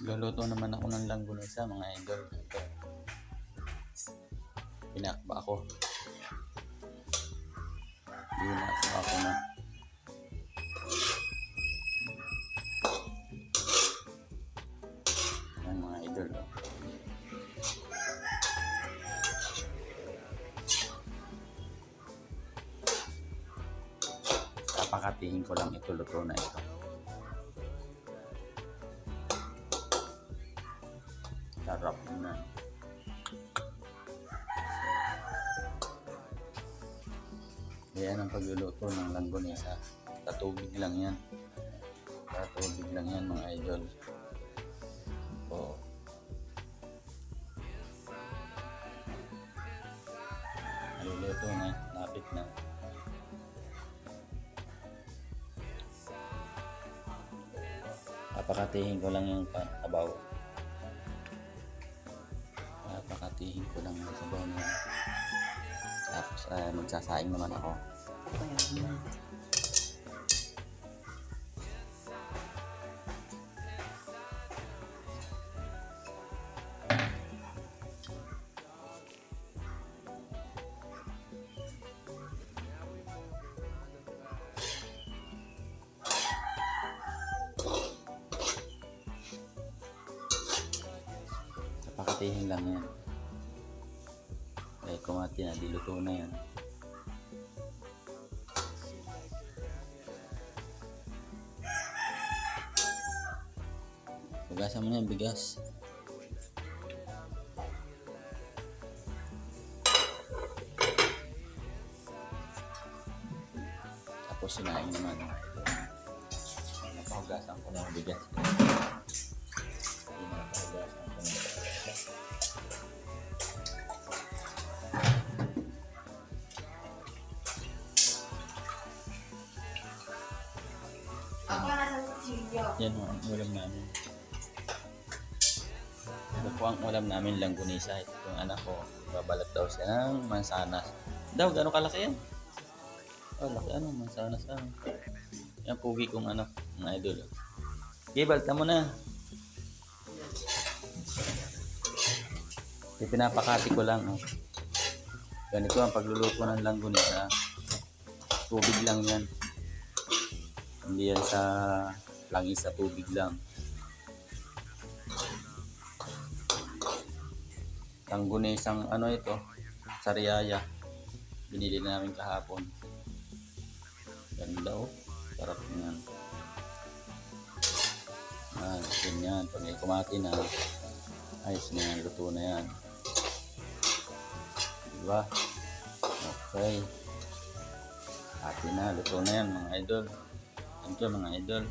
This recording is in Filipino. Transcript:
Luluto naman ako ng langgunisa mga idol. Pinakba ako. Pinakba ako na. Yan mga idol. Oh. Papakatiin ko lang ito luto na ito. Sarap na. Yan ang pagluluto ng langgonesa. Tatubig lang yan. Tatubig lang yan mga idol. Oo. Naluluto na. Lapit na. Papakatihin ko lang yung tabaw. Papakatihin ko lang yung sabaw niya. Tapos uh, magsasaing naman ako. Papakatihin lang yan. Eh, kumati na, diluto na yan. Hugasan mo na yung bigas. Tapos sinaing naman. Napahugasan ko na yung bigas. Yan ho, ang ulam namin. Ito po ang ulam namin, langgunisa. Ito yung anak ko. Babalat daw siya ng mansanas. Daw, gano'ng kalaki yan? Oh, laki ano, mansanas lang. Yan, pugi kong anak, ng idol. Okay, balta mo na. Ito, pinapakati ko lang. Oh. Ganito ang pagluluto ng langgunisa. Tubig lang yan. Hindi yan sa langis sa tubig lang. Tanggunesang ano ito, sariaya. Binili namin kahapon. Ganda oh. Sarap niyan. Ah, ganyan. Pag may kumati na, ayos na yan. Luto na yan. Diba? Okay. Hati na. Luto na yan mga idol. Thank you mga idol.